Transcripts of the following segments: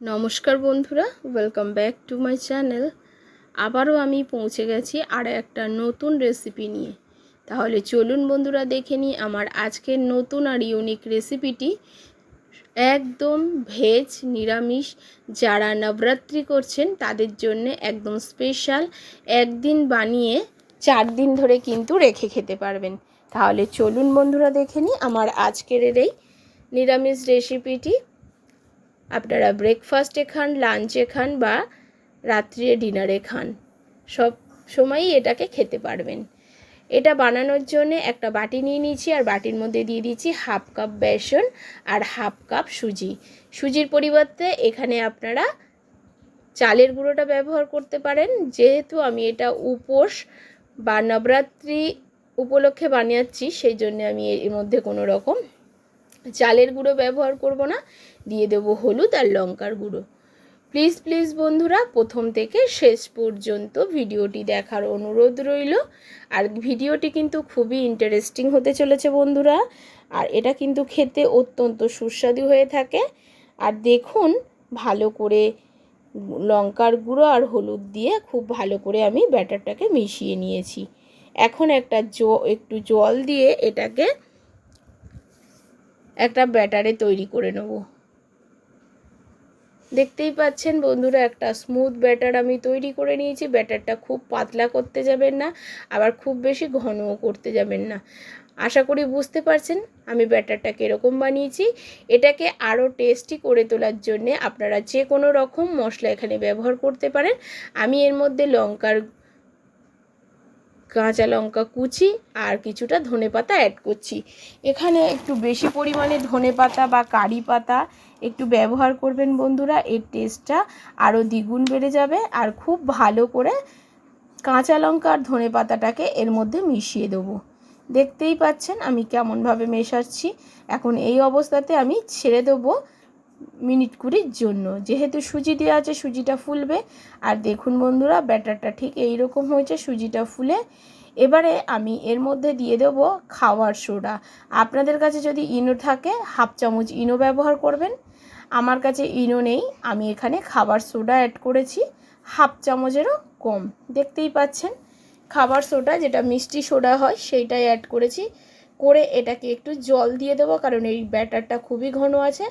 নমস্কার বন্ধুরা welcome back to my channel আবারও আমি পৌঁছে গেছি আর একটা নতুন রেসিপি নিয়ে। তাহলে চলুন বন্ধুরা, দেখে নিই আমার আজকের নতুন আর ইউনিক রেসিপিটি একদম ভেজ নিরামিষ, যারা নবরাত্রি করছেন, তাদের জন্য একদম স্পেশাল একদিন বানিয়ে চার দিন ধরে কিন্তু রেখে খেতে পারবেন। তাহলে চলুন বন্ধুরা, দেখে নিই আমার আজকের এই নিরামিষ রেসিপিটি আপনারা ব্রেকফাস্টে খান লাঞ্চে খান বা রাত্রিরে ডিনারে খান। সব সময়ই এটাকে খেতে পারবেন। এটা বানানোর জন্য একটা বাটি নিয়ে নিয়েছি আর বাটির মধ্যে দিয়ে দিচ্ছি হাফ কাপ বেসন আর হাফ কাপ সুজি। সুজির পরিবর্তে এখানে আপনারা চালের গুঁড়োটা ব্যবহার করতে পারেন। যেহেতু আমি এটা উপোস বা নবরাত্রি উপলক্ষে বানিয়েছি, সেই জন্য আমি এর মধ্যে কোনো রকম চালের গুঁড়ো ব্যবহার করব না, দিয়ে দেবো হলুদ আর লঙ্কার গুঁড়ো। প্লিজ প্লিজ বন্ধুরা, প্রথম থেকে শেষ পর্যন্ত ভিডিওটি দেখার অনুরোধ রইল। আর ভিডিওটি কিন্তু খুবই ইন্টারেস্টিং হতে চলেছে বন্ধুরা, আর এটা কিন্তু খেতে অত্যন্ত সুস্বাদু হয়ে থাকে। আর দেখুন, ভালো করে লঙ্কার গুঁড়ো আর হলুদ দিয়ে খুব ভালো করে আমি ব্যাটারটাকে মিশিয়ে নিয়েছি। এখন একটা জ, একটু জল দিয়ে এটাকে একটা ব্যাটারে তৈরি করে নেব। দেখতেই পাচ্ছেন বন্ধুরা, একটা স্মুথ ব্যাটার আমি তৈরি করে নিয়েছি। ব্যাটারটা খুব পাতলা করতে যাবেন না, আবার খুব বেশি ঘনও করতে যাবেন না। আশা করি বুঝতে পারছেন আমি ব্যাটারটা কীরকম বানিয়েছি। এটাকে আরও টেস্টি করে তোলার জন্যে আপনারা যে কোনো রকম মশলা এখানে ব্যবহার করতে পারেন। আমি এর মধ্যে লঙ্কার কাঁচা লঙ্কা কুচি আর কিছুটা ধনে পাতা অ্যাড করছি। এখানে একটু বেশি পরিমাণে ধনে পাতা বা কারি পাতা একটু ব্যবহার করবেন বন্ধুরা, এর টেস্টটা আরও দ্বিগুণ বেড়ে যাবে আর খুব ভালো করে কাঁচা লঙ্কা আর ধনে পাতাটাকে এর মধ্যে মিশিয়ে দেবো। দেখতেই পাচ্ছেন আমি কেমনভাবে মেশাচ্ছি। এখন এই অবস্থাতে আমি ছেড়ে দেবো মিনিট কুড়ির জন্য। যেহেতু সুজি দেওয়া আছে, সুজিটা ফুলবে। আর দেখুন বন্ধুরা, ব্যাটারটা ঠিক এই রকম হয়েছে, সুজিটা ফুলে। এবারে আমি এর মধ্যে দিয়ে দেবো খাওয়ার সোডা। আপনাদের কাছে যদি ইনো থাকে, হাফ চামচ ইনো ব্যবহার করবেন। আমার কাছে ইনো নেই, আমি এখানে খাবার সোডা অ্যাড করেছি, হাফ চামচেরও কম। দেখতেই পাচ্ছেন, খাবার সোডা, যেটা মিষ্টি সোডা হয়, সেইটাই অ্যাড করেছি। করে এটাকে একটু জল দিয়ে দেবো, কারণ এই ব্যাটারটা খুবই ঘন আছে।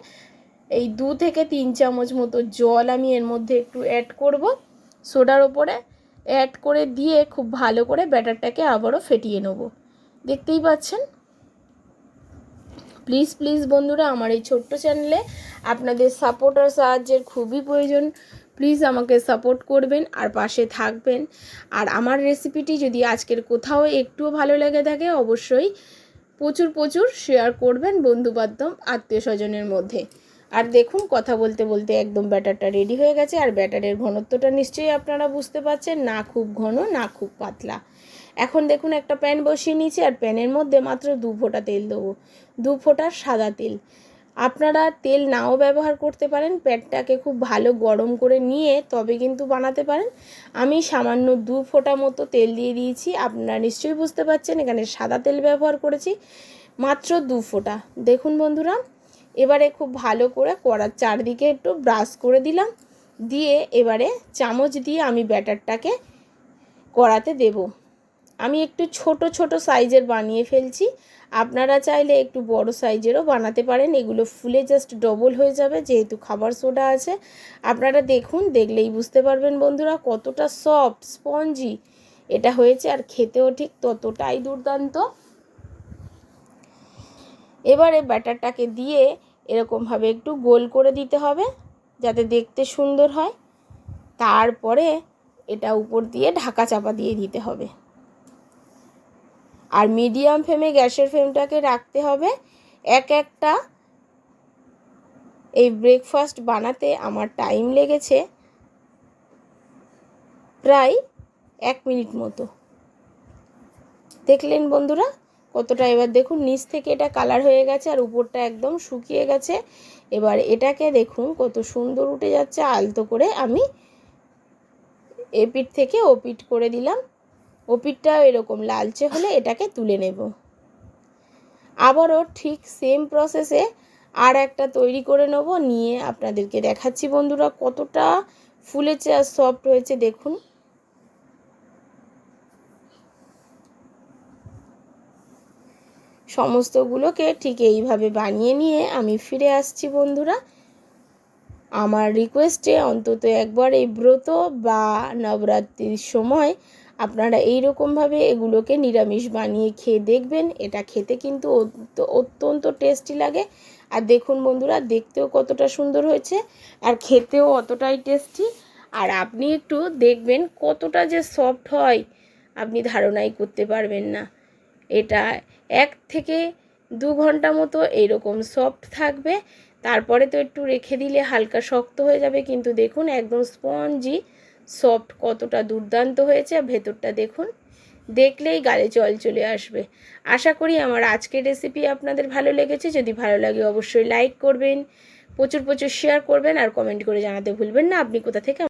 এই দু থেকে তিন চামচ মতো জল আমি এর মধ্যে একটু অ্যাড করব। সোডার ওপরে অ্যাড করে দিয়ে খুব ভালো করে ব্যাটারটাকে আবারও ফেটিয়ে নেব। দেখতেই পাচ্ছেন? প্লিজ প্লিজ বন্ধুরা, আমার এই ছোট্ট চ্যানেলে আপনাদের সাপোর্ট আর সাহায্যের খুবই প্রয়োজন। প্লিজ আমাকে সাপোর্ট করবেন আর পাশে থাকবেন। আর আমার রেসিপিটি যদি আজকের কোথাও একটুও ভালো লেগে থাকে, অবশ্যই প্রচুর প্রচুর শেয়ার করবেন বন্ধুবান্ধব আত্মীয় স্বজনের মধ্যে। আর দেখুন, কথা বলতে বলতে একদম ব্যাটারটা রেডি হয়ে গেছে, আর ব্যাটারের ঘনত্বটা নিশ্চয়ই আপনারা বুঝতে পারছেন, না খুব ঘন, না খুব পাতলা। এখন দেখুন, একটা প্যান বসিয়ে নিয়েছি, আর প্যানের মধ্যে মাত্র দু ফোঁটা তেল দেবো। দু ফোঁটার সাদা তেল। আপনারা তেল নাও ব্যবহার করতে পারেন, প্যানটাকে খুব ভালো গরম করে নিয়ে তবে কিন্তু বানাতে পারেন। আমি সামান্য দু ফোঁটা মতো তেল দিয়ে দিয়েছি, আপনারা নিশ্চয়ই বুঝতে পারছেন, এখানে সাদা তেল ব্যবহার করেছি, মাত্র দু ফোঁটা। দেখুন বন্ধুরা এবারে খুব ভালো করে কড়ার চারদিকে একটু ব্রাশ করে দিলাম। দিয়ে এবারে চামচ দিয়ে আমি ব্যাটারটাকে কড়াতে দেব। আমি একটু ছোট ছোট সাইজের বানিয়ে ফেলছি। আপনারা চাইলে একটু বড় সাইজেরও বানাতে পারেন। এগুলো ফুলে জাস্ট ডবল হয়ে যাবে, যেহেতু খাবার সোডা আছে। আপনারা দেখুন, দেখলেই বুঝতে পারবেন বন্ধুরা, কতটা সফট স্পঞ্জি এটা হয়েছে আর খেতেও ঠিক ততটাই দুর্দান্ত। এবারে ব্যাটারটাকে দিয়ে এরকমভাবে একটু গোল করে দিতে হবে যাতে দেখতে সুন্দর হয়। তারপরে এটা উপর দিয়ে ঢাকা চাপা দিয়ে দিতে হবে। আর মিডিয়াম ফ্লেমে গ্যাসের ফ্লেমটাকে রাখতে হবে। এক একটা এই ব্রেকফাস্ট বানাতে আমার টাইম লেগেছে প্রায় এক মিনিট মতো। দেখলেন বন্ধুরা? কতটা, এবার দেখুন নিচ থেকে এটা কালার হয়ে গেছে আর উপরটা একদম শুকিয়ে গেছে। এবার এটাকে দেখুন কত সুন্দর উঠে যাচ্ছে, আলতো করে আমি এপিট থেকে ওপিট করে দিলাম। ওপিটটাও এরকম লালচে হলে এটাকে তুলে নেব। আবারও ঠিক সেম প্রসেসে আর একটা তৈরি করে নেব, নিয়ে আপনাদেরকে দেখাচ্ছি বন্ধুরা কতটা ফুলেছে আর সফট হয়েছে, দেখুন। সমস্তগুলোকে ঠিক এইভাবে বানিয়ে নিয়ে আমি ফিরে আসছি, বন্ধুরা। আমার রিকোয়েস্টে অন্তত একবার এই ব্রত বা নবরাত্রির সময় আপনারা এই রকমভাবে এগুলোকে নিরামিষ বানিয়ে খেয়ে দেখবেন। এটা খেতে কিন্তু অত্যন্ত টেস্টি লাগে। আর দেখুন বন্ধুরা, দেখতেও কতটা সুন্দর হয়েছে আর খেতেও অতটাই টেস্টি। আর আপনি একটু দেখবেন কতটা যে সফট হয়, আপনি ধারণাই করতে পারবেন না। এটা এক থেকে দু ঘণ্টা মতো এইরকম সফট থাকবে। তারপরে তো একটু রেখে দিলে হালকা শক্ত হয়ে যাবে, কিন্তু দেখুন একদম স্পঞ্জি সফট কতটা দুর্দান্ত হয়েছে। ভেতরটা দেখুন, দেখলেই গালে জল চলে আসবে। আশা করি আমার আজকের রেসিপি আপনাদের ভালো লেগেছে। যদি ভালো লাগে অবশ্যই লাইক করবেন, প্রচুর প্রচুর শেয়ার করবেন, আর কমেন্ট করে জানাতে ভুলবেন না। আপনি কোথা থেকে